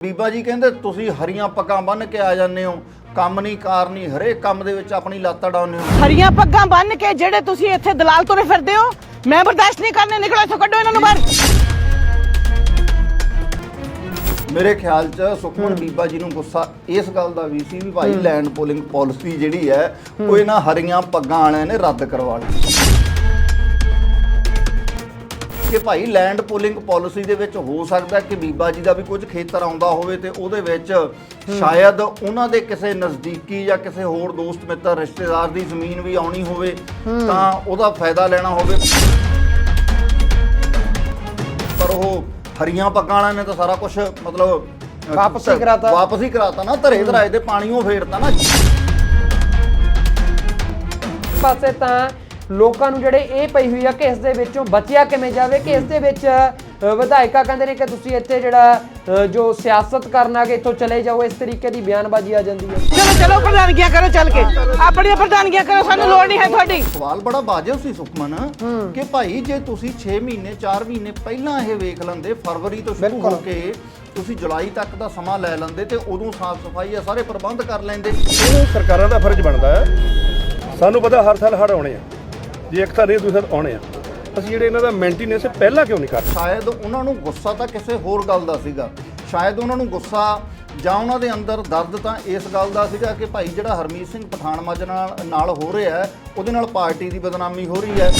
ਬੀਬਾ ਜੀ ਕਹਿੰਦੇ ਤੁਸੀਂ ਹਰੀਆਂ ਪੱਗਾਂ ਬੰਨ੍ਹ ਕੇ ਆ ਜਾਂਦੇ ਹੋ। ਕੰਮ ਨਹੀਂ ਕਾਰ ਨਹੀਂ ਹਰੇਕ ਕੰਮ ਦੇ ਵਿੱਚ ਆਪਣੀ ਲੱਤ ਅਡਾਉਂਦੇ ਹੋ। ਹਰੀਆਂ ਪੱਗਾਂ ਬੰਨ ਕੇ ਜਿਹੜੇ ਤੁਸੀਂ ਇੱਥੇ ਦਲਾਲ ਤੁਰੇ ਫਿਰਦੇ ਹੋ ਮੈਂ ਬਰਦਾਸ਼ਤ ਨਹੀਂ ਕਰਨੇ ਨਿਕਲੋ ਇੱਥੋਂ ਕੱਢੋ ਇਹਨਾਂ ਨੂੰ ਬਾਹਰ। ਮੇਰੇ ਖਿਆਲ 'ਚ ਸੁਖਮਨ ਬੀਬਾ ਜੀ ਨੂੰ ਗੁੱਸਾ ਇਸ ਗੱਲ ਦਾ ਵੀ ਸੀ ਵੀ ਭਾਈ ਲੈਂਡ ਪੋਲਿੰਗ ਪਾਲਿਸੀ ਜਿਹੜੀ ਹੈ ਉਹ ਇਹਨਾਂ ਹਰੀਆਂ ਪੱਗਾਂ ਵਾਲਿਆਂ ਨੇ ਰੱਦ ਕਰਵਾ ਲਈ। ਕਿ ਭਾਈ ਲੈਂਡ ਪੋਲਿੰਗ ਪਾਲਿਸੀ ਦੇ ਵਿੱਚ ਹੋ ਸਕਦਾ ਕਿ ਬੀਬਾ ਜੀ ਦਾ ਵੀ ਕੁਝ ਖੇਤਰ ਆਉਂਦਾ ਹੋਵੇ ਤੇ ਉਹਦੇ ਵਿੱਚ ਸ਼ਾਇਦ ਉਹਨਾਂ ਦੇ ਕਿਸੇ ਨਜ਼ਦੀਕੀ ਜਾਂ ਕਿਸੇ ਹੋਰ ਦੋਸਤ ਮਿੱਤਰ ਰਿਸ਼ਤੇਦਾਰ ਦੀ ਜ਼ਮੀਨ ਵੀ ਆਉਣੀ ਹੋਵੇ ਤਾਂ ਉਹਦਾ ਫਾਇਦਾ ਲੈਣਾ ਹੋਵੇ। ਪਰ ਉਹ ਹਰੀਆਂ ਪੱਗਾਂ ਨੇ ਤਾਂ ਸਾਰਾ ਕੁਝ ਮਤਲਬ ਵਾਪਸ ਹੀ ਕਰਾਤਾ। ਵਾਪਸ ਹੀ ਕਰਾਤਾ ਨਾ ਧਰੇ ਧਰਾਏ ਦੇ ਪਾਣੀੋਂ ਫੇਰਤਾ ਨਾ। ਪਾਸੇ ਤਾਂ ਲੋਕਾਂ ਨੂੰ ਜਿਹੜੇ ਇਹ ਪਈ ਹੋਈ ਆ ਕਿ ਇਸ ਦੇ ਵਿੱਚੋਂ ਬਚਿਆ ਕਿਵੇਂ ਜਾਵੇ ਕਿ ਇਸ ਦੇ ਵਿੱਚ ਵਿਧਾਇਕਾ ਕਹਿੰਦੇ ਨੇ ਕਿ ਤੁਸੀਂ ਇੱਥੇ ਜਿਹੜਾ ਜੋ ਸਿਆਸਤ ਕਰਨ ਆ ਕੇ ਇੱਥੋਂ ਚਲੇ ਜਾਓ ਇਸ ਤਰੀਕੇ ਦੀ ਬਿਆਨਬਾਜ਼ੀ ਆ ਜਾਂਦੀ ਹੈ ਚਲੋ ਚਲੋ ਪ੍ਰਧਾਨਗੀਆਂ ਕਰੋ ਚੱਲ ਕੇ। ਆਪਣੀਆਂ ਪ੍ਰਧਾਨਗੀਆਂ ਕਰੋ ਸਾਨੂੰ ਲੋੜ ਨਹੀਂ ਹੈ ਤੁਹਾਡੀ। ਸਵਾਲ ਬੜਾ ਵਾਜਬ ਸੀ ਸੁਖਮਨ ਕਿ ਭਾਈ ਜੇ ਤੁਸੀਂ 6 ਮਹੀਨੇ 4 ਮਹੀਨੇ ਪਹਿਲਾਂ ਇਹ ਵੇਖ ਲੈਂਦੇ ਫਰਵਰੀ ਤੋਂ ਸ਼ੁਰੂ ਹੋ ਕੇ ਤੁਸੀਂ ਜੁਲਾਈ ਤੱਕ ਦਾ ਸਮਾਂ ਲੈ ਲੈਂਦੇ ਤੇ ਉਦੋਂ ਸਾਫ਼ ਸਫ਼ਾਈ ਆ ਸਾਰੇ ਪ੍ਰਬੰਧ ਕਰ ਲੈਂਦੇ। ਇਹ ਸਰਕਾਰਾਂ ਦਾ ਫਰਜ਼ ਬਣਦਾ ਹੈ। ਸਾਨੂੰ ਪਤਾ ਹਰ ਸਾਲ ਹੜ੍ਹ ਆਉਣੇ ਆ। ਜੇ ਇੱਕ ਸਾਲ ਨਹੀਂ ਦੂਸਰੇ ਆਉਣੇ ਆ, ਅਸੀਂ ਜਿਹੜੇ ਇਹਨਾਂ ਦਾ ਮੇਨਟੇਨੈਂਸ ਪਹਿਲਾਂ ਕਿਉਂ ਨਹੀਂ ਕਰਦੇ ਸ਼ਾਇਦ ਉਹਨਾਂ ਨੂੰ ਗੁੱਸਾ ਤਾਂ ਕਿਸੇ ਹੋਰ ਗੱਲ ਦਾ ਸੀਗਾ। ਸ਼ਾਇਦ ਉਹਨਾਂ ਨੂੰ ਗੁੱਸਾ ਜਾਂ ਉਹਨਾਂ ਦੇ ਅੰਦਰ ਦਰਦ ਤਾਂ ਇਸ ਗੱਲ ਦਾ ਸੀਗਾ ਕਿ ਭਾਈ ਜਿਹੜਾ ਹਰਮੀਤ ਸਿੰਘ ਪਠਾਨ ਮਾਜਰਾ ਨਾਲ ਨਾਲ ਹੋ ਰਿਹਾ ਹੈ, ਉਹਦੇ ਨਾਲ ਪਾਰਟੀ ਦੀ ਬਦਨਾਮੀ ਹੋ ਰਹੀ ਹੈ।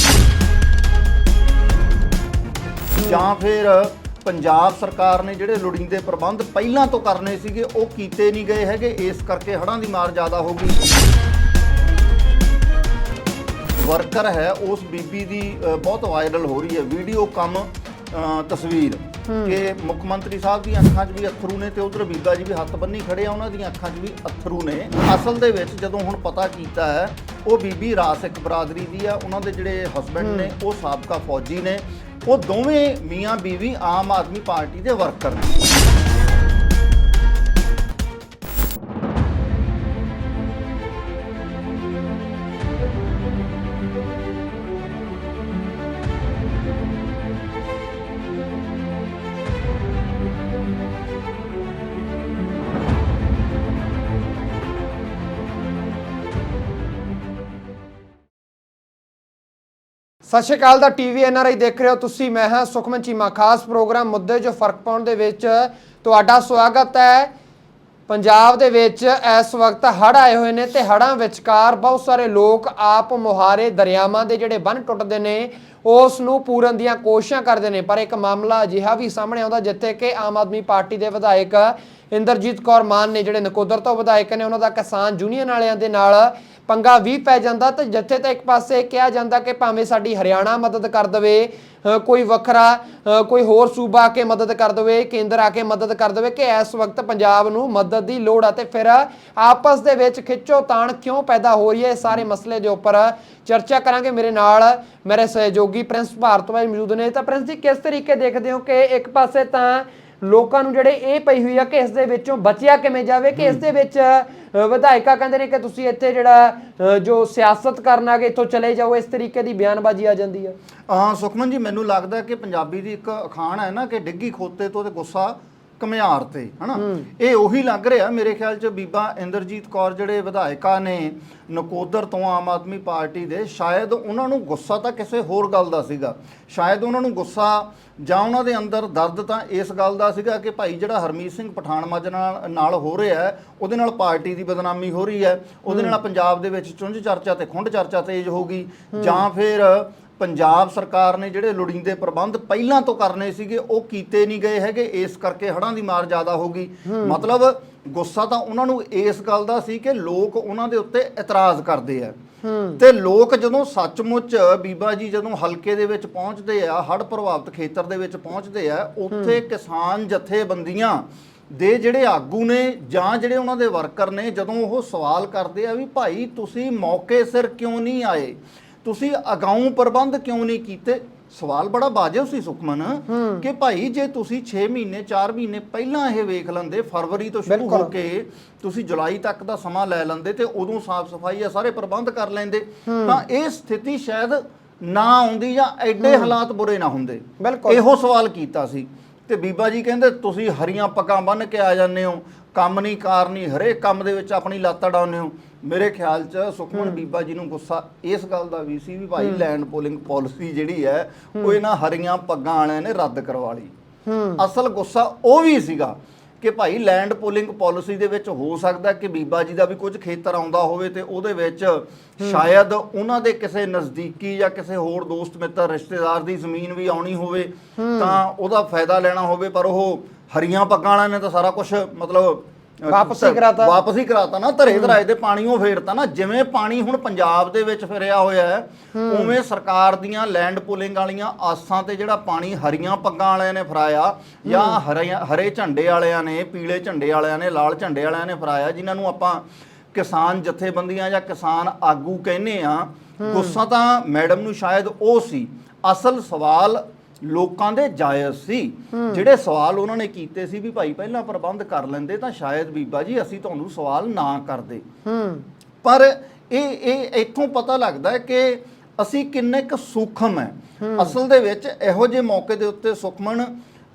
ਜਾਂ ਫਿਰ ਪੰਜਾਬ ਸਰਕਾਰ ਨੇ ਜਿਹੜੇ ਲੋੜੀਂਦੇ ਪ੍ਰਬੰਧ ਪਹਿਲਾਂ ਤੋਂ ਕਰਨੇ ਸੀਗੇ, ਉਹ ਕੀਤੇ ਨਹੀਂ ਗਏ ਹੈਗੇ, ਇਸ ਕਰਕੇ ਹੜ੍ਹਾਂ ਦੀ ਮਾਰ ਜ਼ਿਆਦਾ ਹੋ ਗਈ। ਵਰਕਰ ਹੈ ਉਸ ਬੀਬੀ ਦੀ ਬਹੁਤ ਵਾਇਰਲ ਹੋ ਰਹੀ ਹੈ ਵੀਡੀਓ ਕੰਮ ਤਸਵੀਰ ਕਿ ਮੁੱਖ ਮੰਤਰੀ ਸਾਹਿਬ ਦੀਆਂ ਅੱਖਾਂ 'ਚ ਵੀ ਅਥਰੂ ਨੇ ਤੇ ਉਧਰ ਬੀਬਾ ਜੀ ਵੀ ਹੱਥ ਬੰਨੀ ਖੜੇ ਆ ਉਹਨਾਂ ਦੀਆਂ ਅੱਖਾਂ 'ਚ ਵੀ ਅਥਰੂ ਨੇ। ਅਸਲ ਦੇ ਵਿੱਚ ਜਦੋਂ ਹੁਣ ਪਤਾ ਕੀਤਾ ਹੈ ਉਹ ਬੀਬੀ ਰਾਸਿਕ ਬਰਾਦਰੀ ਦੀ ਆ ਉਹਨਾਂ ਦੇ ਜਿਹੜੇ ਹਸਬੰਡ ਨੇ ਉਹ ਸਾਬਕਾ ਫੌਜੀ ਨੇ ਉਹ ਦੋਵੇਂ ਮੀਆਂ ਬੀਵੀ ਆਮ ਆਦਮੀ ਪਾਰਟੀ ਦੇ ਵਰਕਰ ਨੇ। ਸਤਿ ਸ਼੍ਰੀ ਅਕਾਲ ਦਾ ਟੀਵੀ ਐਨਆਰਆਈ ਦੇਖ ਰਹੇ ਹੋ ਤੁਸੀਂ, ਮੈਂ ਹਾਂ ਸੁਖਮਨ ਚੀਮਾ। ਖਾਸ ਪ੍ਰੋਗਰਾਮ ਮੁੱਦੇ ਜੋ ਫ਼ਰਕ ਪਾਉਣ ਦੇ ਵਿੱਚ ਤੁਹਾਡਾ ਸਵਾਗਤ ਹੈ। ਪੰਜਾਬ ਦੇ ਵਿੱਚ ਇਸ ਵਕਤ ਹੜ੍ਹ ਆਏ ਹੋਏ ਨੇ ਤੇ ਹੜ੍ਹਾਂ ਵਿਚਕਾਰ ਬਹੁਤ ਸਾਰੇ ਲੋਕ ਆਪ ਮੁਹਾਰੇ ਦਰਿਆਵਾਂ ਦੇ ਜਿਹੜੇ ਬੰਨ ਟੁੱਟਦੇ ਨੇ ਉਸ ਨੂੰ ਪੂਰਨ ਦੀਆਂ ਕੋਸ਼ਿਸ਼ਾਂ ਕਰਦੇ ਨੇ। ਪਰ ਇੱਕ ਮਾਮਲਾ ਅਜਿਹਾ ਵੀ ਸਾਹਮਣੇ ਆਉਂਦਾ ਜਿੱਥੇ ਕਿ ਆਮ ਆਦਮੀ ਪਾਰਟੀ ਦੇ ਵਿਧਾਇਕ ਇੰਦਰਜੀਤ ਕੌਰ ਮਾਨ ਨੇ ਜਿਹੜੇ ਨਕੋਦਰ ਤੋਂ ਵਿਧਾਇਕ ਨੇ, ਉਹਨਾਂ ਦਾ ਕਿਸਾਨ ਯੂਨੀਅਨ ਵਾਲਿਆਂ ਦੇ ਨਾਲ ਪੰਗਾ ਵੀ ਪੈ ਜਾਂਦਾ ਤੇ ਜਿੱਥੇ ਤਾਂ ਇੱਕ ਪਾਸੇ ਕਿਹਾ ਜਾਂਦਾ ਕਿ ਭਾਵੇਂ ਸਾਡੀ ਹਰਿਆਣਾ ਮਦਦ ਕਰ ਦਵੇ ਕੋਈ ਵੱਖਰਾ ਕੋਈ ਹੋਰ ਸੂਬਾ ਆ ਕੇ ਮਦਦ ਕਰ ਦਵੇ, ਕੇਂਦਰ ਆ ਕੇ ਮਦਦ ਕਰ ਦਵੇ ਕਿ ਇਸ ਵਕਤ ਪੰਜਾਬ ਨੂੰ ਮਦਦ ਦੀ ਲੋੜ ਆ ਤੇ ਫਿਰ ਆਪਸ ਦੇ ਵਿੱਚ ਖਿੱਚੋ ਤਾਣ ਕਿਉਂ ਪੈਦਾ ਹੋ ਰਹੀ ਹੈ? ਇਹ ਸਾਰੇ ਮਸਲੇ ਦੇ ਉੱਪਰ ਚਰਚਾ ਕਰਾਂਗੇ। ਮੇਰੇ ਨਾਲ, ਮੇਰੇ ਸਹਿਯੋਗ ਪ੍ਰਿੰਸ ਭਾਰਤਵਾਜ ਮੌਜੂਦ ਨੇ। ਤਾਂ ਪ੍ਰਿੰਸ ਜੀ, ਕਿਸ ਤਰੀਕੇ ਦੇਖਦੇ ਹੋ ਕਿ ਇੱਕ ਪਾਸੇ ਤਾਂ ਲੋਕਾਂ ਨੂੰ ਜਿਹੜੇ ਇਹ ਪਈ ਹੋਈ ਆ ਕਿ ਇਸ ਦੇ ਵਿੱਚੋਂ ਬਚਿਆ ਕਿਵੇਂ ਜਾਵੇ, ਕਿ ਇਸ ਦੇ ਵਿੱਚ ਵਿਧਾਇਕਾ ਕਹਿੰਦੇ ਨੇ ਕਿ ਤੁਸੀਂ ਇੱਥੇ ਜਿਹੜਾ ਜੋ ਸਿਆਸਤ ਕਰਨਾ ਆ ਇੱਥੋਂ ਚਲੇ ਜਾਓ, ਇਸ ਤਰੀਕੇ ਦੀ ਬਿਆਨਬਾਜ਼ੀ ਆ ਜਾਂਦੀ ਆ। ਹਾਂ, ਸੁਖਮਨ ਜੀ, ਮੈਨੂੰ ਲੱਗਦਾ ਕਿ ਪੰਜਾਬੀ ਦੀ ਇੱਕ ਅਖਾਣ ਹੈ ਨਾ, ਕਿ ਡਿੱਗੀ ਖੋਤੇ ਤੋਂ ਤੇ ਗੁੱਸਾ ਘਮਿਆਰ ਤੇ ਹਨਾ? ਇਹ ਉਹੀ ਲੱਗ ਰਿਹਾ ਮੇਰੇ ਖਿਆਲ 'ਚ ਬੀਬਾ ਇੰਦਰਜੀਤ ਕੌਰ ਜਿਹੜੇ ਵਿਧਾਇਕਾ ਨੇ ਨਕੋਦਰ ਤੋਂ ਆਮ ਆਦਮੀ ਪਾਰਟੀ ਦੇ ਸ਼ਾਇਦ ਉਹਨਾਂ ਨੂੰ ਗੁੱਸਾ ਤਾਂ ਕਿਸੇ ਹੋਰ ਗੱਲ ਦਾ ਸੀਗਾ। ਸ਼ਾਇਦ ਉਹਨਾਂ ਨੂੰ ਗੁੱਸਾ ਜਾਂ ਉਹਨਾਂ ਦੇ ਅੰਦਰ ਦਰਦ ਤਾਂ ਇਸ ਗੱਲ ਦਾ ਸੀਗਾ ਕਿ ਭਾਈ ਜਿਹੜਾ ਹਰਮੀਤ ਸਿੰਘ ਪਠਾਨ ਮਾਜਰਾ ਨਾਲ ਨਾਲ ਹੋ ਰਿਹਾ ਉਹਦੇ ਨਾਲ ਪਾਰਟੀ ਦੀ ਬਦਨਾਮੀ ਹੋ ਰਹੀ ਹੈ ਉਹਦੇ ਨਾਲ ਪੰਜਾਬ ਦੇ ਵਿੱਚ ਚੁੰਝ ਚਰਚਾ ਤੇ ਖੁੰਡ ਚਰਚਾ ਤੇਜ਼ ਹੋ ਗਈ ਜਾਂ ਫਿਰ ਪੰਜਾਬ ਸਰਕਾਰ ਨੇ ਜਿਹੜੇ ਲੋੜੀਂਦੇ ਪ੍ਰਬੰਧ ਪਹਿਲਾਂ ਤੋਂ ਕਰਨੇ ਸੀਗੇ ਉਹ ਕੀਤੇ ਨਹੀਂ ਗਏ ਹੈਗੇ ਇਸ ਕਰਕੇ ਹੜ੍ਹਾਂ ਦੀ ਮਾਰ ਜ਼ਿਆਦਾ ਹੋ ਗਈ। ਮਤਲਬ ਗੁੱਸਾ ਤਾਂ ਉਹਨਾਂ ਨੂੰ ਇਸ ਗੱਲ ਦਾ ਸੀ ਕਿ ਲੋਕ ਉਹਨਾਂ ਦੇ ਉੱਤੇ ਇਤਰਾਜ਼ ਕਰਦੇ ਆ। ਤੇ ਲੋਕ ਜਦੋਂ ਸੱਚਮੁੱਚ ਬੀਬਾ ਜੀ ਜਦੋਂ ਹਲਕੇ ਦੇ ਵਿੱਚ ਪਹੁੰਚਦੇ ਆ ਹੜ੍ਹ ਪ੍ਰਭਾਵਿਤ ਖੇਤਰ ਦੇ ਵਿੱਚ ਪਹੁੰਚਦੇ ਆ ਉੱਥੇ ਕਿਸਾਨ ਜਥੇਬੰਦੀਆਂ ਦੇ ਜਿਹੜੇ ਆਗੂ ਨੇ ਜਾਂ ਜਿਹੜੇ ਉਹਨਾਂ ਦੇ ਵਰਕਰ ਨੇ ਜਦੋਂ ਉਹ ਸਵਾਲ ਕਰਦੇ ਆ ਵੀ ਭਾਈ ਤੁਸੀਂ ਮੌਕੇ ਸਿਰ ਕਿਉਂ ਨਹੀਂ ਆਏ? ਤੁਸੀਂ ਅਗਾਊਂ ਪ੍ਰਬੰਧ ਕਿਉਂ ਨਹੀਂ ਕੀਤੇ? ਸਵਾਲ ਬੜਾ ਵਾਜਬ ਸੀ ਸੁਖਮਨ ਕਿ ਭਾਈ ਜੇ ਤੁਸੀਂ 6 ਮਹੀਨੇ 4 ਮਹੀਨੇ ਪਹਿਲਾਂ ਇਹ ਵੇਖ ਲੈਂਦੇ ਫਰਵਰੀ ਤੋਂ ਸ਼ੁਰੂ ਹੋ ਕੇ ਤੁਸੀਂ ਜੁਲਾਈ ਤੱਕ ਦਾ ਸਮਾਂ ਲੈ ਲੈਂਦੇ ਤੇ ਉਦੋਂ ਸਾਫ਼ ਸਫ਼ਾਈ ਆ ਸਾਰੇ ਪ੍ਰਬੰਧ ਕਰ ਲੈਂਦੇ ਤਾਂ ਇਹ ਸਥਿਤੀ ਸ਼ਾਇਦ ਨਾ ਆਉਂਦੀ ਜਾਂ ਐਡੇ ਹਾਲਾਤ ਬੁਰੇ ਨਾ ਹੁੰਦੇ। ਇਹੋ ਸਵਾਲ ਕੀਤਾ ਸੀ। ਤੇ ਬੀਬਾ ਜੀ ਕਹਿੰਦੇ ਤੁਸੀਂ ਹਰੀਆਂ ਪੱਗਾਂ ਬੰਨ ਕੇ ਆ ਜਾਂਦੇ ਹੋ ਕੰਮ ਨਹੀਂ ਕਾਰ ਨਹੀਂ ਹਰੇਕ ਕੰਮ ਦੇ ਵਿੱਚ ਆਪਣੀ ਲੱਤ ਅਡਾਉਂਦੇ ਹੋ। ਮੇਰੇ ਖਿਆਲ 'ਚ ਸੁਖਮਨ ਬੀਬਾ ਜੀ ਨੂੰ ਗੁੱਸਾ ਇਸ ਗੱਲ ਦਾ ਵੀ ਸੀ ਵੀ ਭਾਈ ਲੈਂਡ ਪੋਲਿੰਗ ਪਾਲਿਸੀ ਜਿਹੜੀ ਹੈ ਉਹ ਇਹਨਾਂ ਹਰੀਆਂ ਪੱਗਾਂ ਵਾਲਿਆਂ ਨੇ ਰੱਦ ਕਰਵਾ ਲਈ। ਅਸਲ ਗੁੱਸਾ ਉਹ ਵੀ ਸੀਗਾ ਕਿ ਭਾਈ ਲੈਂਡ ਪੋਲਿੰਗ ਪਾਲਿਸੀ ਦੇ ਵਿੱਚ ਹੋ ਸਕਦਾ ਕਿ ਬੀਬਾ ਜੀ ਦਾ ਵੀ ਕੁਝ ਖੇਤਰ ਆਉਂਦਾ ਹੋਵੇ ਤੇ ਉਹਦੇ ਵਿੱਚ ਸ਼ਾਇਦ ਉਹਨਾਂ ਦੇ ਕਿਸੇ ਨਜ਼ਦੀਕੀ ਜਾਂ ਕਿਸੇ ਹੋਰ ਦੋਸਤ ਮਿੱਤਰ ਰਿਸ਼ਤੇਦਾਰ ਦੀ ਜ਼ਮੀਨ ਵੀ ਆਉਣੀ ਹੋਵੇ ਤਾਂ ਉਹਦਾ ਫਾਇਦਾ ਲੈਣਾ ਹੋਵੇ ਪਰ ਉਹ ਹਰੀਆਂ ਪੱਗਾਂ ਵਾਲਿਆਂ ਨੇ ਤਾਂ ਸਾਰਾ ਕੁਝ ਮਤਲਬ ਵਾਪਸ ਹੀ ਕਰਾਤਾ। ਵਾਪਸ ਹੀ ਕਰਾਤਾ ਨਾ ਧਰੇ ਧਰਾਏ ਦੇ ਪਾਣੀ ਉਹ ਫੇਰਤਾ ਨਾ ਜਿਵੇਂ ਪਾਣੀ ਹੁਣ ਪੰਜਾਬ ਦੇ ਵਿੱਚ ਫਿਰਿਆ ਹੋਇਆ ਹੈ ਉਵੇਂ ਸਰਕਾਰ ਦੀਆਂ ਲੈਂਡ ਪੁਲਿੰਗ ਵਾਲੀਆਂ ਆਸਾਂ ਤੇ ਜਿਹੜਾ ਪਾਣੀ ਹਰੀਆਂ ਪੱਗਾਂ ਵਾਲਿਆਂ ਨੇ ਫਰਾਇਆ ਜਾਂ ਹਰੇ ਝੰਡੇ ਵਾਲਿਆਂ ਨੇ ਪੀਲੇ ਝੰਡੇ ਵਾਲਿਆਂ ਨੇ ਲਾਲ ਝੰਡੇ ਵਾਲਿਆਂ ਨੇ ਫਰਾਇਆ ਜਿਨ੍ਹਾਂ ਨੂੰ ਆਪਾਂ ਕਿਸਾਨ ਜਥੇਬੰਦੀਆਂ ਜਾਂ ਕਿਸਾਨ ਆਗੂ ਕਹਿੰਦੇ ਆ ਗੁੱਸਾ ਤਾਂ ਮੈਡਮ ਨੂੰ ਸ਼ਾਇਦ ਉਹ ਸੀ ਅਸਲ ਸਵਾਲ ਲੋਕਾਂ ਦੇ ਜਾਇਜ਼ ਸੀ। ਜਿਹੜੇ ਸਵਾਲ ਉਹਨਾਂ ਨੇ ਕੀਤੇ ਸੀ ਵੀ ਭਾਈ ਪਹਿਲਾਂ ਪ੍ਰਬੰਧ ਕਰ ਲੈਂਦੇ ਤਾਂ ਸ਼ਾਇਦ ਬੀਬਾ ਜੀ ਅਸੀਂ ਤੁਹਾਨੂੰ ਸਵਾਲ ਨਾ ਕਰਦੇ। ਪਰ ਇਹ ਇਹ ਇੱਥੋਂ ਪਤਾ ਲੱਗਦਾ ਹੈ ਕਿ ਅਸੀਂ ਕਿੰਨੇ ਕੁ ਸੂਖਮ ਹੈ। ਅਸਲ ਦੇ ਵਿੱਚ ਇਹੋ ਜਿਹੇ ਮੌਕੇ ਦੇ ਉੱਤੇ ਸੁਖਮਨ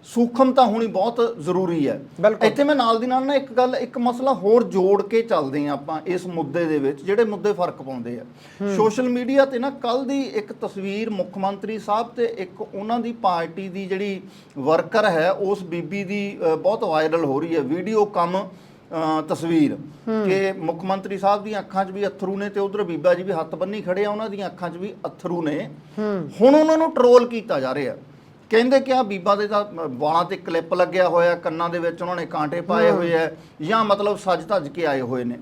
ਸੂਖਮਤਾ ਹੋਣੀ ਬਹੁਤ ਜ਼ਰੂਰੀ ਹੈ। ਇੱਥੇ ਮੈਂ ਨਾਲ ਦੀ ਨਾਲ ਨਾ ਇੱਕ ਗੱਲ ਇੱਕ ਮਸਲਾ ਹੋਰ ਜੋੜ ਕੇ ਚੱਲਦੇ ਹਾਂ ਆਪਾਂ ਇਸ ਮੁੱਦੇ ਦੇ ਵਿੱਚ ਜਿਹੜੇ ਮੁੱਦੇ ਫ਼ਰਕ ਪਾਉਂਦੇ ਆ। ਸੋਸ਼ਲ ਮੀਡੀਆ ਤੇ ਨਾ ਕੱਲ ਦੀ ਇੱਕ ਤਸਵੀਰ ਮੁੱਖ ਮੰਤਰੀ ਸਾਹਿਬ ਤੇ ਇੱਕ ਉਹਨਾਂ ਦੀ ਪਾਰਟੀ ਦੀ ਜਿਹੜੀ ਵਰਕਰ ਹੈ ਉਸ ਬੀਬੀ ਦੀ ਬਹੁਤ ਵਾਇਰਲ ਹੋ ਰਹੀ ਹੈ ਵੀਡੀਓ ਕੰਮ ਤਸਵੀਰ। ਕਿ ਮੁੱਖ ਮੰਤਰੀ ਸਾਹਿਬ ਦੀਆਂ ਅੱਖਾਂ 'ਚ ਵੀ ਅਥਰੂ ਨੇ ਤੇ ਉਧਰ ਬੀਬਾ ਜੀ ਵੀ ਹੱਥ ਬੰਨੀ ਖੜੇ ਆ ਉਹਨਾਂ ਦੀਆਂ ਅੱਖਾਂ 'ਚ ਵੀ ਅਥਰੂ ਨੇ। ਹੁਣ ਉਹਨਾਂ ਨੂੰ ਟਰੋਲ ਕੀਤਾ ਜਾ ਰਿਹਾ। ਕਹਿੰਦੇ ਕਿ ਆ ਬੀਬਾ ਦੇ ਤਾਂ ਵਾਲਾਂ ਤੇ ਕਲਿੱਪ ਲੱਗਿਆ ਹੋਇਆ ਕੰਨਾਂ ਦੇ ਵਿੱਚ ਉਹਨਾਂ ਨੇ ਕਾਂਟੇ ਪਾਏ ਹੋਏ ਆ ਜਾਂ ਮਤਲਬ ਸੱਜ ਧੱਜ ਕੇ ਆਏ ਹੋਏ ਨੇ।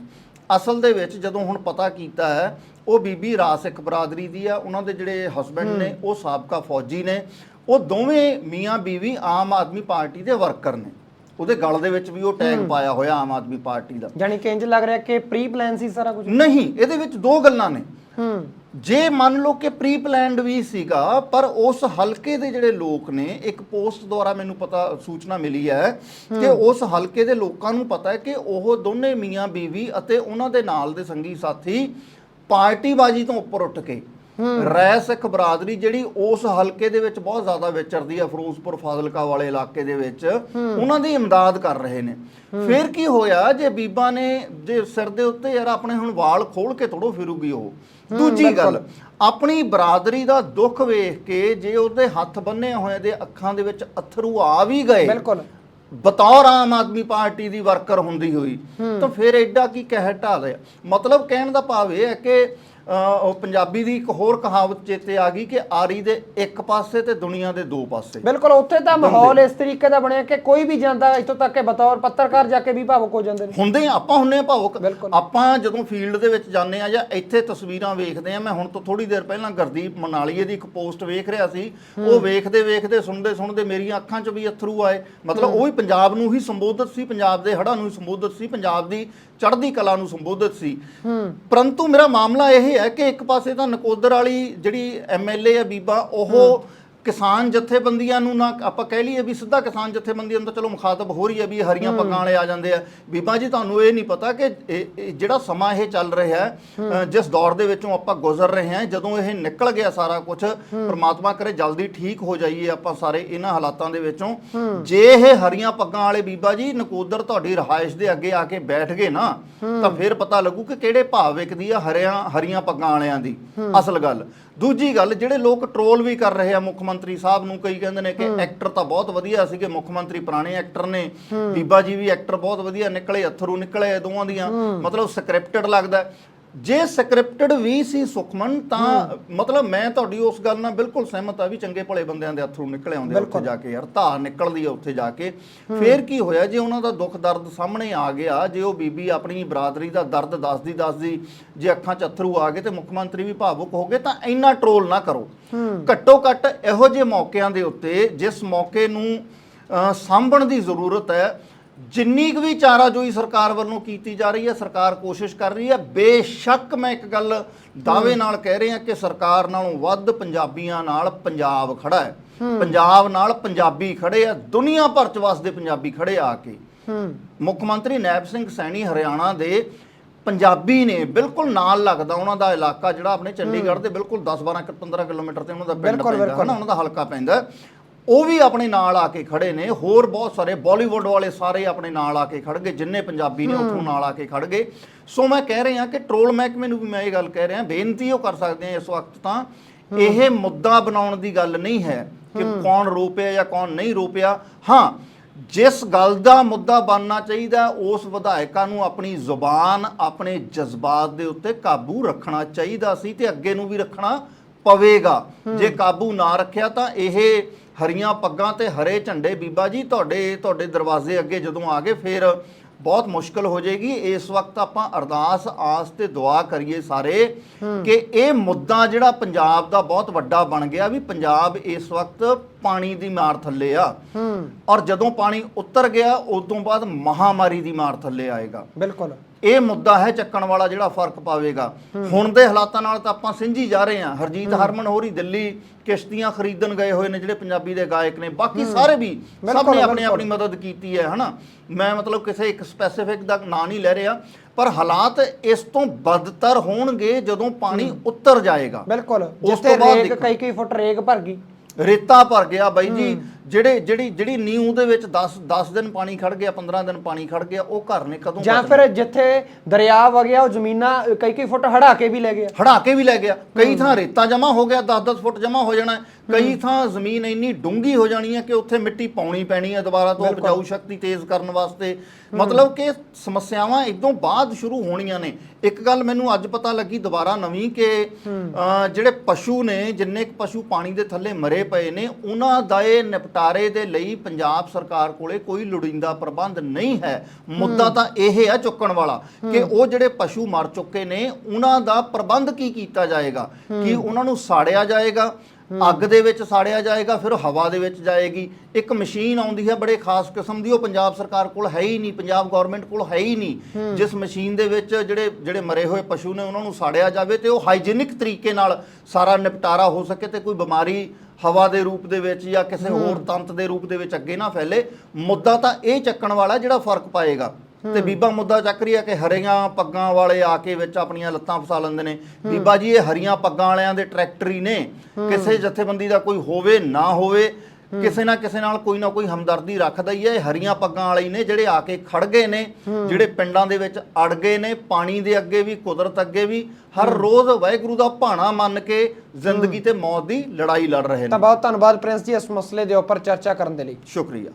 ਅਸਲ ਦੇ ਵਿੱਚ ਜਦੋਂ ਹੁਣ ਪਤਾ ਕੀਤਾ ਹੈ ਉਹ ਬੀਬੀ ਰਾਸਿਕ ਬਰਾਦਰੀ ਦੀ ਆ ਉਹਨਾਂ ਦੇ ਜਿਹੜੇ ਹਸਬੰਡ ਨੇ ਉਹ ਸਾਬਕਾ ਫੌਜੀ ਨੇ ਉਹ ਦੋਵੇਂ ਮੀਆਂ ਬੀਵੀ ਆਮ ਆਦਮੀ ਪਾਰਟੀ ਦੇ ਵਰਕਰ ਨੇ। ਉਹਦੇ ਗਲ ਦੇ ਵਿੱਚ ਵੀ ਉਹ ਟੈਗ ਪਾਇਆ ਹੋਇਆ ਆਮ ਆਦਮੀ ਪਾਰਟੀ ਦਾ। ਜਾਨੀ ਕਿ ਇੰਜ ਲੱਗ ਰਿਹਾ ਕਿ ਪ੍ਰੀ ਪਲਾਨ ਸੀ ਸਾਰਾ ਕੁਝ? ਨਹੀਂ ਇਹਦੇ ਵਿੱਚ ਦੋ ਗੱਲਾਂ ਨੇ। ਹੂੰ। ਜੇ ਮੰਨ ਲਓ ਕਿ ਪ੍ਰੀ ਪਲਾਨਡ ਵੀ ਸੀਗਾ ਪਰ ਉਸ ਹਲਕੇ ਦੇ ਜਿਹੜੇ ਲੋਕ ਨੇ ਇੱਕ ਪੋਸਟ ਦੁਆਰਾ ਮੈਨੂੰ ਪਤਾ ਸੂਚਨਾ ਮਿਲੀ ਹੈ। ਕਿ ਉਸ ਹਲਕੇ ਦੇ ਲੋਕਾਂ ਨੂੰ ਪਤਾ ਹੈ ਕਿ ਉਹ ਦੋਨੇ ਮੀਆਂ ਬੀਵੀ ਅਤੇ ਉਹਨਾਂ ਦੇ ਨਾਲ ਦੇ ਸੰਗੀ ਸਾਥੀ ਪਾਰਟੀਬਾਜ਼ੀ ਤੋਂ ਉੱਪਰ ਉੱਠ ਕੇ ਰੈ ਸਿੱਖ ਬਰਾਦਰੀ ਜਿਹੜੀ ਉਸ ਹਲਕੇ ਦੇ ਵਿੱਚ ਬਹੁਤ ਜ਼ਿਆਦਾ ਵਿਚਰਦੀ ਹੈ ਫਿਰੋਜ਼ਪੁਰ ਫਾਜ਼ਿਲਕਾ ਵਾਲੇ ਇਲਾਕੇ ਦੇ ਵਿੱਚ। ਉਹਨਾਂ ਦੀ ਇਮਦਾਦ ਕਰ ਰਹੇ ਨੇ। ਫਿਰ ਕੀ ਹੋਇਆ ਜੇ ਬੀਬਾ ਨੇ ਜੇ ਸਿਰ ਦੇ ਉੱਤੇ ਯਾਰ ਆਪਣੇ ਹੁਣ ਵਾਲ ਖੋਲ ਕੇ ਥੋੜੋ ਫਿਰੂਗੀ ਉਹ। ਦੂਜੀ ਗੱਲ ਆਪਣੀ ਬਰਾਦਰੀ ਦਾ ਦੁੱਖ ਵੇਖ ਕੇ ਜੇ ਉਹਦੇ ਹੱਥ ਬੰਨੇ ਹੋਏ ਦੇ ਅੱਖਾਂ ਦੇ ਵਿੱਚ ਅਥਰੂ ਆ ਵੀ ਗਏ ਬਿਲਕੁਲ। ਬਤੌਰ ਆਮ ਆਦਮੀ ਪਾਰਟੀ ਦੀ ਵਰਕਰ ਹੁੰਦੀ ਹੋਈ ਤਾਂ ਫਿਰ ਐਡਾ ਕੀ ਕਹਿ ਢਾ ਮਤਲਬ ਕਹਿਣ ਦਾ ਭਾਵ ਇਹ ਹੈ ਕਿ ਉਹ ਪੰਜਾਬੀ ਦੀ ਇੱਕ ਹੋਰ ਕਹਾਵਤ ਚੇਤੇ ਆ ਗਈ ਕਿ ਆਰੀ ਦੇ ਇੱਕ ਪਾਸੇ ਤੇ ਦੁਨੀਆ ਦੇ ਦੋ ਪਾਸੇ। ਬਿਲਕੁਲ ਉੱਥੇ ਤਾਂ ਮਾਹੌਲ ਇਸ ਤਰੀਕੇ ਦਾ ਬਣਿਆ ਕਿ ਕੋਈ ਵੀ ਜਾਂਦਾ ਇੱਥੋਂ ਤੱਕ ਕਿ ਬਤੌਰ ਪੱਤਰਕਾਰ ਜਾ ਕੇ ਵੀ ਭਾਵੁਕ ਹੋ ਜਾਂਦੇ ਨੇ। ਹੁੰਦੇ ਆ, ਆਪਾਂ ਹੁੰਨੇ ਆ ਭਾਵੁਕ। ਆਪਾਂ ਜਦੋਂ ਫੀਲਡ ਦੇ ਵਿੱਚ ਜਾਂਦੇ ਆ ਜਾਂ ਇੱਥੇ ਤਸਵੀਰਾਂ ਵੇਖਦੇ ਆ ਮੈਂ ਹੁਣ ਤੋਂ ਥੋੜੀ ਦੇਰ ਪਹਿਲਾਂ ਗੁਰਦੀਪ ਮਨਾਲੀਏ ਦੀ ਇੱਕ ਪੋਸਟ ਵੇਖ ਰਿਹਾ ਸੀ। ਉਹ ਵੇਖਦੇ ਵੇਖਦੇ ਸੁਣਦੇ ਸੁਣਦੇ ਮੇਰੀਆਂ ਅੱਖਾਂ 'ਚ ਵੀ ਅਥਰੂ ਆਏ। ਮਤਲਬ ਉਹ ਵੀ ਪੰਜਾਬ ਨੂੰ ਹੀ ਸੰਬੋਧਿਤ ਸੀ ਪੰਜਾਬ ਦੇ ਹੜ੍ਹਾਂ ਨੂੰ ਹੀ ਸੰਬੋਧਿਤ ਸੀ ਪੰਜਾਬ ਦੀ ਚੜ੍ਹਦੀ ਕਲਾ ਨੂੰ ਸੰਬੋਧਿਤ ਸੀ। ਪਰੰਤੂ ਮੇਰਾ ਮਾਮਲਾ ਇਹ ਹੈ ਕਿ ਇੱਕ ਪਾਸੇ ਤਾਂ ਨਕੋਦਰ ਵਾਲੀ ਜਿਹੜੀ ਐਮਐਲਏ ਆ ਬੀਬਾ ਉਹ ਕਿਸਾਨ ਜਥੇਬੰਦੀਆਂ ਨੂੰ ਨਾ ਆਪਾਂ ਕਹਿ ਲਈਏ ਵੀ ਸਿੱਧਾ ਕਿਸਾਨ ਜਥੇਬੰਦੀਆਂ ਨੂੰ ਤਾਂ ਚਲੋ ਮੁਖਾਤਬ ਹੋ ਰਹੀ ਹੈ ਵੀ ਇਹ ਹਰੀਆਂ ਪੱਗਾਂ ਵਾਲੇ ਆ ਜਾਂਦੇ ਆ। ਬੀਬਾ ਜੀ ਤੁਹਾਨੂੰ ਇਹ ਨਹੀਂ ਪਤਾ ਕਿ ਜਿਹੜਾ ਸਮਾਂ ਇਹ ਚੱਲ ਰਿਹਾ ਹੈ ਜਿਸ ਦੌਰ ਦੇ ਵਿੱਚੋਂ ਆਪਾਂ ਗੁਜ਼ਰ ਰਹੇ ਹਾਂ ਜਦੋਂ ਇਹ ਨਿਕਲ ਗਿਆ ਸਾਰਾ ਕੁਝ ਪ੍ਰਮਾਤਮਾ ਕਰੇ ਜਲਦੀ ਠੀਕ ਹੋ ਜਾਈਏ ਆਪਾਂ ਸਾਰੇ ਇਹਨਾਂ ਹਾਲਾਤਾਂ ਦੇ ਵਿੱਚੋਂ। ਜੇ ਇਹ ਹਰੀਆਂ ਪੱਗਾਂ ਵਾਲੇ ਬੀਬਾ ਜੀ ਨਕੋਦਰ ਤੁਹਾਡੀ ਰਹਾਇਸ਼ ਦੇ ਅੱਗੇ ਆ ਕੇ ਬੈਠ ਗਏ ਨਾ ਤਾਂ ਫਿਰ ਪਤਾ ਲੱਗੂ ਕਿ ਕਿਹੜੇ ਭਾਵ ਵਿਕਦੀ ਆ ਹਰਿਆਂ ਹਰੀਆਂ ਪੱਗਾਂ ਵਾਲਿਆਂ ਦੀ। ਅਸਲ ਗੱਲ। ਦੂਜੀ ਗੱਲ ਜਿਹੜੇ ਲੋਕ ਟਰੋਲ ਵੀ ਕਰ ਰਹੇ ਆ ਮੁੱਖ ਮੰਤਰੀ ਸਾਹਿਬ ਨੂੰ ਕਈ ਕਹਿੰਦੇ ਨੇ ਕਿ ਐਕਟਰ ਤਾਂ ਬਹੁਤ ਵਧੀਆ ਸੀਗੇ ਮੁੱਖ ਮੰਤਰੀ ਪੁਰਾਣੇ ਐਕਟਰ ਨੇ ਬੀਬਾ ਜੀ ਵੀ ਐਕਟਰ ਬਹੁਤ ਵਧੀਆ ਨਿਕਲੇ ਅਥਰੂ ਨਿਕਲੇ ਦੋਵਾਂ ਦੀਆਂ। ਮਤਲਬ ਸਕ੍ਰਿਪਟਡ ਲੱਗਦਾ। ਜੇ ਸਕ੍ਰਿਪਟਡ ਵੀ ਸੀ ਸੁਖਮਨ ਤਾਂ ਮਤਲਬ ਮੈਂ ਤੁਹਾਡੀ ਉਸ ਗੱਲ ਨਾਲ ਬਿਲਕੁਲ ਸਹਿਮਤ ਆ ਵੀ ਚੰਗੇ ਭਲੇ ਬੰਦਿਆਂ ਦੇ ਅਥਰੂ ਨਿਕਲੇ ਆਉਂਦੇ ਆ ਉੱਥੇ ਜਾ ਕੇ ਯਾਰ ਧਾਰ ਨਿਕਲਦੀ ਆ ਉੱਥੇ ਜਾ ਕੇ। ਫੇਰ ਕੀ ਹੋਇਆ ਜੇ ਉਹਨਾਂ ਦਾ ਦੁੱਖ ਦਰਦ ਸਾਹਮਣੇ ਆ ਗਿਆ ਜੇ ਉਹ ਬੀਬੀ ਆਪਣੀ ਬਰਾਦਰੀ ਦਾ ਦਰਦ ਦੱਸਦੀ ਦੱਸਦੀ ਜੇ ਅੱਖਾਂ 'ਚ ਅਥਰੂ ਆ ਗਏ ਤੇ ਮੁੱਖ ਮੰਤਰੀ ਵੀ ਭਾਵੁਕ ਹੋ ਗਏ ਤਾਂ ਇੰਨਾ ਟਰੋਲ ਨਾ ਕਰੋ। ਘੱਟੋ ਘੱਟ ਇਹੋ ਜਿਹੇ ਮੌਕਿਆਂ ਦੇ ਉੱਤੇ ਜਿਸ ਮੌਕੇ ਨੂੰ ਸਾਂਭਣ ਦੀ ਜ਼ਰੂਰਤ ਹੈ ਜਿੰਨੀ ਕੁ ਵੀ ਚਾਰਾਜੋਈ ਸਰਕਾਰ ਵੱਲੋਂ ਕੀਤੀ ਜਾ ਰਹੀ ਹੈ ਸਰਕਾਰ ਕੋਸ਼ਿਸ਼ ਕਰ ਰਹੀ ਹੈ। ਬੇਸ਼ੱਕ ਮੈਂ ਇੱਕ ਗੱਲ ਦਾਅਵੇ ਨਾਲ ਕਹਿ ਰਿਹਾ ਕਿ ਸਰਕਾਰ ਨਾਲੋਂ ਵੱਧ ਪੰਜਾਬੀਆਂ ਨਾਲ ਪੰਜਾਬ ਖੜਾ ਹੈ। ਪੰਜਾਬ ਨਾਲ ਪੰਜਾਬੀ ਖੜੇ ਆ ਦੁਨੀਆ ਭਰ ਚ ਵਸਦੇ ਪੰਜਾਬੀ ਖੜੇ ਆ ਕੇ। ਮੁੱਖ ਮੰਤਰੀ ਨੈਬ ਸਿੰਘ ਸੈਣੀ ਹਰਿਆਣਾ ਦੇ ਪੰਜਾਬੀ ਨੇ ਬਿਲਕੁਲ ਨਾਲ ਲੱਗਦਾ ਉਹਨਾਂ ਦਾ ਇਲਾਕਾ ਜਿਹੜਾ ਆਪਣੇ ਚੰਡੀਗੜ੍ਹ ਦੇ ਬਿਲਕੁਲ 10 12 15 ਕਿਲੋਮੀਟਰ ਤੇ ਉਹਨਾਂ ਦਾ ਪਿੰਡ ਬਿਲਕੁਲ, ਪੈਂਦਾ ਹੈ। ਨਾ? ਉਹਨਾਂ ਦਾ ਹਲਕਾ ਪੈਂਦਾ। ਉਹ ਵੀ ਆਪਣੇ ਨਾਲ ਆ ਕੇ ਖੜੇ ਨੇ। ਹੋਰ ਬਹੁਤ ਸਾਰੇ ਬਾਲੀਵੁੱਡ ਵਾਲੇ ਸਾਰੇ ਆਪਣੇ ਨਾਲ ਆ ਕੇ ਖੜ ਗਏ ਜਿੰਨੇ ਪੰਜਾਬੀ ਨੇ ਉੱਥੋਂ ਨਾਲ ਆ ਕੇ ਖੜ ਗਏ। ਸੋ ਮੈਂ ਕਹਿ ਰਿਹਾ ਕਿ ਟ੍ਰੋਲ ਮਹਿਕਮੇ ਨੂੰ ਵੀ ਮੈਂ ਇਹ ਗੱਲ ਕਹਿ ਰਿਹਾ ਬੇਨਤੀ ਉਹ ਕਰ ਸਕਦੇ ਆ ਇਸ ਵਕਤ ਤਾਂ। ਇਹ ਮੁੱਦਾ ਬਣਾਉਣ ਦੀ ਗੱਲ ਨਹੀਂ ਹੈ ਕਿ ਕੌਣ ਰੋਪਿਆ ਜਾਂ ਕੌਣ ਨਹੀਂ ਰੋਪਿਆ। ਹਾਂ ਜਿਸ ਗੱਲ ਦਾ ਮੁੱਦਾ ਬਣਨਾ ਚਾਹੀਦਾ ਉਸ ਵਿਧਾਇਕਾਂ ਨੂੰ ਆਪਣੀ ਜ਼ੁਬਾਨ ਆਪਣੇ ਜਜ਼ਬਾਤ ਦੇ ਉੱਤੇ ਕਾਬੂ ਰੱਖਣਾ ਚਾਹੀਦਾ ਸੀ ਤੇ ਅੱਗੇ ਨੂੰ ਵੀ ਰੱਖਣਾ ਪਵੇਗਾ। ਜੇ ਕਾਬੂ ਨਾ ਰੱਖਿਆ ਤਾਂ ਇਹ ਹਰੀਆਂ ਪੱਗਾਂ ਤੇ ਹਰੇ ਝੰਡੇ। ਬੀਬਾ ਜੀ ਤੁਹਾਡੇ ਤੁਹਾਡੇ ਦਰਵਾਜ਼ੇ ਅੱਗੇ ਜਦੋਂ ਆ ਗਏ ਫਿਰ ਬਹੁਤ ਮੁਸ਼ਕਲ ਹੋ ਜਾਏਗੀ। ਇਸ ਵਕਤ ਆਪਾਂ ਅਰਦਾਸ ਆਸ ਤੇ ਦੁਆ ਕਰੀਏ ਸਾਰੇ ਕਿ ਇਹ ਮੁੱਦਾ ਜਿਹੜਾ ਪੰਜਾਬ ਦਾ ਬਹੁਤ ਵੱਡਾ ਬਣ ਗਿਆ ਵੀ ਪੰਜਾਬ ਇਸ ਵਕਤ ਪਾਣੀ ਦੀ ਮਾਰ ਥੱਲੇ ਆ। ਔਰ ਜਦੋਂ ਪਾਣੀ ਉਤਰ ਗਿਆ ਉਸ ਤੋਂ ਬਾਅਦ ਮਹਾਮਾਰੀ ਦੀ ਮਾਰ ਥੱਲੇ ਆਏਗਾ। ਬਿਲਕੁਲ। ਇਹ ਮੁੱਦਾ ਹੈ ਚੱਕਣ ਵਾਲਾ ਜਿਹੜਾ ਫ਼ਰਕ ਪਾਵੇਗਾ। ਹੁਣ ਦੇ ਹਾਲਾਤਾਂ ਨਾਲ ਤਾਂ ਆਪਾਂ ਸਿੰਝੀ ਜਾ ਰਹੇ ਹਾਂ। ਹਰਜੀਤ ਹਰਮਨ ਹੋਰੀ ਦਿੱਲੀ ਕਿਸ਼ਤੀਆਂ ਖਰੀਦਣ ਗਏ ਹੋਏ ਨੇ ਜਿਹੜੇ ਪੰਜਾਬੀ ਦੇ ਗਾਇਕ ਨੇ। ਬਾਕੀ ਸਾਰੇ ਵੀ ਸਭ ਨੇ ਆਪਣੀ। ਆਪਣੀ ਮਦਦ ਕੀਤੀ ਹੈ ਹਨਾ? ਮੈਂ ਮਤਲਬ ਕਿਸੇ ਇੱਕ ਸਪੈਸੀਫਿਕ ਦਾ ਨਾਂ ਨਹੀਂ ਲੈ ਰਿਹਾ ਪਰ ਹਾਲਾਤ ਇਸ ਤੋਂ ਬਦਤਰ ਹੋਣਗੇ ਜਦੋਂ ਪਾਣੀ ਉਤਰ ਜਾਏਗਾ। ਬਿਲਕੁਲ ਉਸ ਤੋਂ ਬਾਅਦ। ਕਈ ਕਈ ਫੁੱਟ ਰੇਗ ਭਰ ਗਈ। ਰੇਤਾ ਭਰ ਗਿਆ ਬਾਈ ਜੀ। ਜਿਹੜੇ ਜਿਹੜੀ ਜਿਹੜੀ ਨੀਂਹ ਦੇ ਵਿੱਚ 10 10 ਦਿਨ ਪਾਣੀ ਖੜ ਗਿਆ 15 ਦਿਨ ਪਾਣੀ ਖੜ ਗਿਆ ਉਹ ਘਰ ਨੇ ਕਦੋਂ ਜਾਂ? ਫਿਰ ਜਿੱਥੇ ਦਰਿਆ ਵਗਿਆ ਉਹ ਜ਼ਮੀਨਾਂ ਕਈ ਕਈ ਫੁੱਟ ਹੜਾ ਕੇ ਵੀ ਲੈ ਗਿਆ। ਹੜਾ ਕੇ ਵੀ ਲੈ ਗਿਆ। ਕਈ ਥਾਂ ਰੇਤਾ ਜਮਾ ਹੋ ਗਿਆ 10-10 ਫੁੱਟ ਜਮਾ ਹੋ ਜਾਣਾ। ਕਈ ਥਾਂ ਜ਼ਮੀਨ ਇੰਨੀ ਡੂੰਗੀ ਹੋ ਜਾਣੀ ਹੈ ਕਿ ਉੱਥੇ ਮਿੱਟੀ ਪਾਉਣੀ ਪੈਣੀ ਹੈ ਦੁਬਾਰਾ ਤੋਂ ਉਪਜਾਊ ਸ਼ਕਤੀ ਤੇਜ਼ ਕਰਨ ਵਾਸਤੇ। ਮਤਲਬ ਕਿ ਸਮੱਸਿਆਵਾਂ ਇੱਕਦੋਂ ਬਾਅਦ ਸ਼ੁਰੂ ਹੋਣੀਆਂ ਨੇ। ਇੱਕ ਗੱਲ ਮੈਨੂੰ ਅੱਜ ਪਤਾ ਲੱਗੀ ਦੁਬਾਰਾ ਨਵੀਂ ਕਿ ਜਿਹੜੇ ਪਸ਼ੂ ਨੇ ਜਿੰਨੇ ਪਸ਼ੂ ਪਾਣੀ ਦੇ ਥੱਲੇ ਮਰੇ ਪਏ ਨੇ ਉਹਨਾਂ ਦਾ ਇਹ ਨਿਪਟਾਰੇ ਦੇ ਲਈ ਪੰਜਾਬ ਸਰਕਾਰ ਕੋਲੇ ਕੋਈ ਲੋੜੀਂਦਾ ਪ੍ਰਬੰਧ ਨਹੀਂ ਹੈ। ਮੁੱਦਾ ਤਾਂ ਇਹ ਹੈ ਚੁੱਕਣ ਵਾਲਾ ਕਿ ਉਹ ਜਿਹੜੇ ਪਸ਼ੂ ਮਰ ਚੁੱਕੇ ਨੇ ਉਹਨਾਂ ਦਾ ਪ੍ਰਬੰਧ ਕੀ ਕੀਤਾ ਜਾਏਗਾ? ਕਿ ਉਹਨਾਂ ਨੂੰ ਸਾੜਿਆ ਜਾਏਗਾ? ਅੱਗ ਦੇ ਵਿੱਚ ਸਾੜਿਆ ਜਾਏਗਾ ਫਿਰ ਹਵਾ ਦੇ ਵਿੱਚ ਜਾਏਗੀ। ਇੱਕ ਮਸ਼ੀਨ ਆਉਂਦੀ ਹੈ ਬੜੇ ਖਾਸ ਕਿਸਮ ਦੀ ਉਹ ਪੰਜਾਬ ਸਰਕਾਰ ਕੋਲ ਹੈ ਹੀ ਨਹੀਂ ਪੰਜਾਬ ਗਵਰਨਮੈਂਟ ਕੋਲ ਹੈ ਹੀ ਨਹੀਂ। ਜਿਸ ਮਸ਼ੀਨ ਦੇ ਵਿੱਚ ਜਿਹੜੇ ਜਿਹੜੇ ਮਰੇ ਹੋਏ ਪਸ਼ੂ ਨੇ ਉਹਨਾਂ ਨੂੰ ਸਾੜਿਆ ਜਾਵੇ ਤੇ ਉਹ ਹਾਈਜੀਨਿਕ ਤਰੀਕੇ ਨਾਲ ਸਾਰਾ ਨਿਪਟਾਰਾ ਹੋ ਸਕੇ ਤੇ ਕੋਈ ਬਿਮਾਰੀ ਹਵਾ ਦੇ ਰੂਪ ਦੇ ਵਿੱਚ ਜਾਂ ਕਿਸੇ ਹੋਰ ਤੰਤ ਦੇ ਰੂਪ ਦੇ ਵਿੱਚ ਅੱਗੇ ਨਾ ਫੈਲੇ। ਮੁੱਦਾ ਤਾਂ ਇਹ ਚੱਕਣ ਵਾਲਾ ਜਿਹੜਾ ਫ਼ਰਕ ਪਾਏਗਾ। ਤੇ ਬੀਬਾ ਮੁੱਦਾ ਚੱਕ ਰਹੀ ਆ ਕਿ ਹਰੀਆਂ ਪੱਗਾਂ ਵਾਲੇ ਆ ਕੇ ਵਿੱਚ ਆਪਣੀਆਂ ਲੱਤਾਂ ਫਸਾ ਲੈਂਦੇ ਨੇ। ਬੀਬਾ ਜੀ ਇਹ ਹਰੀਆਂ ਪੱਗਾਂ ਵਾਲਿਆਂ ਦੇ ਟਰੈਕਟਰੀ ਨੇ। ਕਿਸੇ ਜਥੇਬੰਦੀ ਦਾ ਕੋਈ ਹੋਵੇ ਨਾ ਹੋਵੇ ਕਿਸੇ ਨਾ ਕਿਸੇ ਨਾਲ ਕੋਈ ਨਾ ਕੋਈ ਹਮਦਰਦੀ ਰੱਖਦਾ ਹੀ ਹੈ ਇਹ ਹਰੀਆਂ ਪੱਗਾਂ ਵਾਲੇ ਹੀ ਨੇ ਜਿਹੜੇ ਆ ਕੇ ਖੜ ਗਏ ਨੇ ਜਿਹੜੇ ਪਿੰਡਾਂ ਦੇ ਵਿੱਚ ਅੜ ਗਏ ਨੇ ਪਾਣੀ ਦੇ ਅੱਗੇ ਵੀ ਕੁਦਰਤ ਅੱਗੇ ਵੀ ਹਰ ਰੋਜ਼ ਵਾਹਿਗੁਰੂ ਦਾ ਭਾਣਾ ਮੰਨ ਕੇ ਜ਼ਿੰਦਗੀ ਤੇ ਮੌਤ ਦੀ ਲੜਾਈ ਲੜ ਰਹੇ ਤਾਂ ਨੇ ਬਹੁਤ ਧੰਨਵਾਦ ਪ੍ਰਿੰਸ ਜੀ ਇਸ ਮਸਲੇ ਦੇ ਉੱਪਰ ਚਰਚਾ ਕਰਨ ਦੇ ਲਈ। ਸ਼ੁਕਰੀਆ।